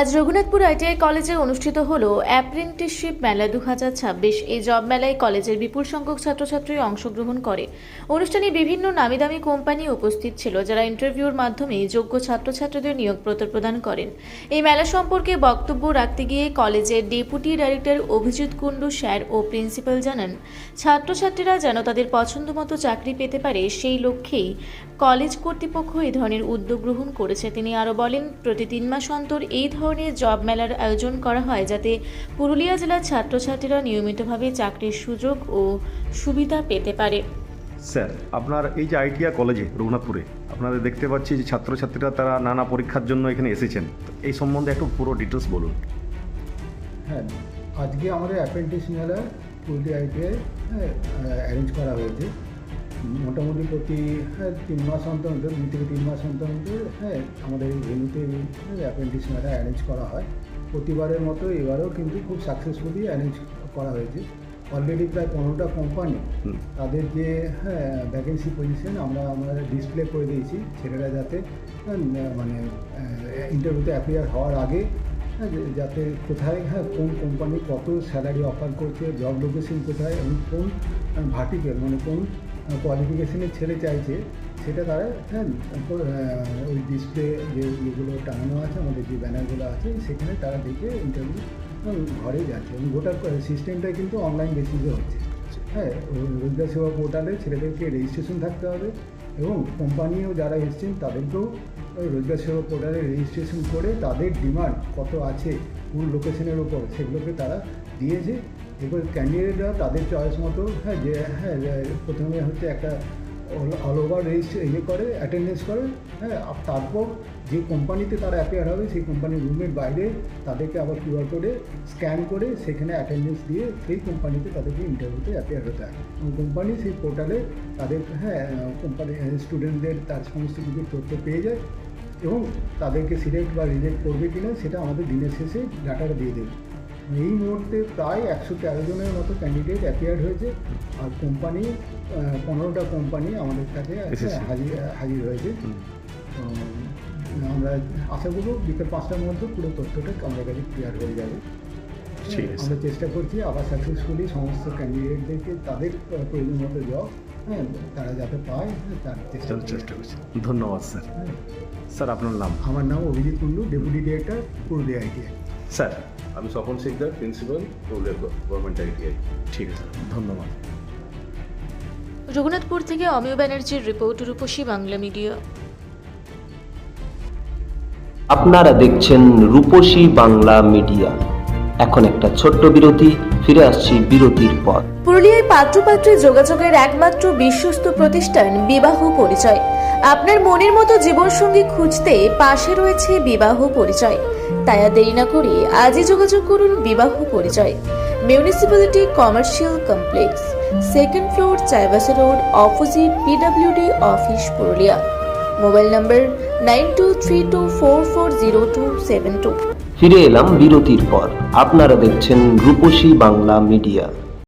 আজ রঘুনাথপুর আইটিআই কলেজে অনুষ্ঠিত হল অ্যাপ্রেন্টিসশিপ মেলা দু এই জব মেলায় কলেজের বিপুল সংখ্যক ছাত্রছাত্রী অংশগ্রহণ করে। অনুষ্ঠানে বিভিন্ন নামি দামি কোম্পানি উপস্থিত ছিল, যারা ইন্টারভিউর মাধ্যমে যোগ্য ছাত্রছাত্রীদের নিয়োগ নিয়োগপত্র প্রদান করেন। এই মেলা সম্পর্কে বক্তব্য রাখতে গিয়ে কলেজের deputy director Abhijit Kundu sir ও প্রিন্সিপাল জানান, ছাত্রছাত্রীরা যেন তাদের পছন্দমতো চাকরি পেতে পারে সেই লক্ষ্যেই কলেজ কর্তৃপক্ষ এই ধরনের উদ্যোগ গ্রহণ করেছে। তিনি আরও বলেন, প্রতি তিন মাস অন্তর এই ধরনের জব মেলার আয়োজন করা হয় যাতে পুরুলিয়া জেলার ছাত্রছাত্রীরা নিয়মিতভাবে চাকরির সুযোগ ও সুবিধা পেতে পারে। স্যার আপনার এই যে আইটিআই কলেজে রঘুনাথপুরে আপনাদের দেখতে পাচ্ছি যে ছাত্রছাত্রীরা তারা নানা পরীক্ষার জন্য এখানে এসেছেন। এই সম্বন্ধে একটু পুরো ডিটেলস বলুন। হ্যাঁ আজকে আমাদের অ্যাপ্রেন্টিস মেলা পুরুলিয়া আইটিআই হ্যাঁ অ্যারেঞ্জ করা হয়েছে। মোটামুটি প্রতি হ্যাঁ তিন মাস অন্তর অন্তর দুই থেকে তিন মাস অন্তর অন্তর হ্যাঁ আমাদের এই ভেন্যুতে অ্যাপ্রেন্টিস মেলা অ্যারেঞ্জ করা হয়। প্রতিবারের মতো এবারেও কিন্তু খুব সাকসেসফুলি অ্যারেঞ্জ করা হয়েছে। অলরেডি প্রায় পনেরোটা কোম্পানি। তাদের যে হ্যাঁ ভ্যাকেন্সি পজিশন আমরা আমরা ডিসপ্লে করে দিয়েছি। ছেলেরা যাতে হ্যাঁ, মানে ইন্টারভিউতে অ্যাপিয়ার হওয়ার আগে হ্যাঁ, যাতে কোথায় হ্যাঁ কোন কোম্পানি কত স্যালারি অফার করছে জব লোকেশন কোথায় এবং কোন ভার্টিক্যাল মানে কোন কোয়ালিফিকেশনের ছেলে চাইছে, সেটা তারা হ্যাঁ ওই ডিসপ্লে যে ইয়েগুলো টাঙানো আছে, আমাদের যে ব্যানারগুলো আছে, সেখানে তারা দেখে ইন্টারভিউ ঘরে যাচ্ছে। এবং গোটা সিস্টেমটা কিন্তু অনলাইন বেসিসে হচ্ছে। হ্যাঁ রোজগার সেবা পোর্টালে ছেলেদেরকে রেজিস্ট্রেশন থাকতে হবে এবং কোম্পানিও যারা এসছেন, তাদেরকেও রোজগার সেবা পোর্টালে রেজিস্ট্রেশন করে তাদের ডিমান্ড কত আছে, কোন লোকেশনের ওপর সেগুলোকে তারা দিয়েছে। এবার ক্যান্ডিডেটরা তাদের চয়েস মতো হ্যাঁ যে হ্যাঁ প্রথমে হচ্ছে একটা অল ওভার রেজিস্ট্রে ইয়ে করে অ্যাটেন্ডেন্স করে হ্যাঁ তারপর যে কোম্পানিতে তারা অ্যাপিয়ার হবে, সেই কোম্পানির রুমের বাইরে তাদেরকে আবার কিউআর কোডে স্ক্যান করে সেখানে অ্যাটেন্ডেন্স দিয়ে সেই কোম্পানিতে তাদেরকে ইন্টারভিউতে অ্যাপিয়ার হতে হয়। এবং কোম্পানি সেই পোর্টালে তাদের হ্যাঁ কোম্পানি স্টুডেন্টদের তার সমস্ত কিছু তথ্য পেয়ে যায় এবং তাদেরকে সিলেক্ট বা রিজেক্ট করবে কিনা, সেটা আমাদের দিনের শেষে ডাটাটা দিয়ে দেবে। এই মুহূর্তে প্রায় একশো তেরো জনের মতো ক্যান্ডিডেট অ্যাপিয়ার হয়েছে আর কোম্পানি পনেরোটা কোম্পানি আমাদের কাছে। হাজির হাজির হয়েছে আমরা আশা করব বিকেল পাঁচটার মধ্যে পুরো তথ্যটা আমাদের কাছে ক্লিয়ার হয়ে যাবে। আমরা চেষ্টা করছি আবার সাকসেসফুলি সমস্ত ক্যান্ডিডেটদেরকে তাদের প্রয়োজন মতো জব হ্যাঁ তারা যাতে পায় হ্যাঁ, তার চেষ্টা চল করছি। চেষ্টা করছি ধন্যবাদ স্যার হ্যাঁ। স্যার আপনার নাম আমার নাম Abhijit Kundu deputy director Purulia ITI sir আমি Swapan Sikdar principal Purulia government ITI ঠিক আছে ধন্যবাদ। রঘুনাথপুর থেকে অমিয় ব্যানার্জির রিপোর্ট রূপসী বাংলা মিডিয়া। আপনারা দেখছেন রূপসী বাংলা মিডিয়া। এখন একটা ছোট্ট বিরতি ফিরে আসছি বিরতির পর। পুরুলিয়ায় পাত্র পাত্রপাত্রী যোগাযোগের একমাত্র বিশ্বস্ত প্রতিষ্ঠান বিবাহ পরিচয়। আপনার মনের মতো জীবনসঙ্গী খুঁজতে পাশে রয়েছে বিবাহ পরিচয়। তাই আর দেরি না করে আজই যোগাযোগ করুন বিবাহ পরিচয় municipality commercial complex second floor Chaibasa road opposite PWD office Purulia mobile number nine two three two four four zero two seven two ফিরে এলাম বিরতির পর। আপনারা দেখছেন রূপসী বাংলা মিডিয়া।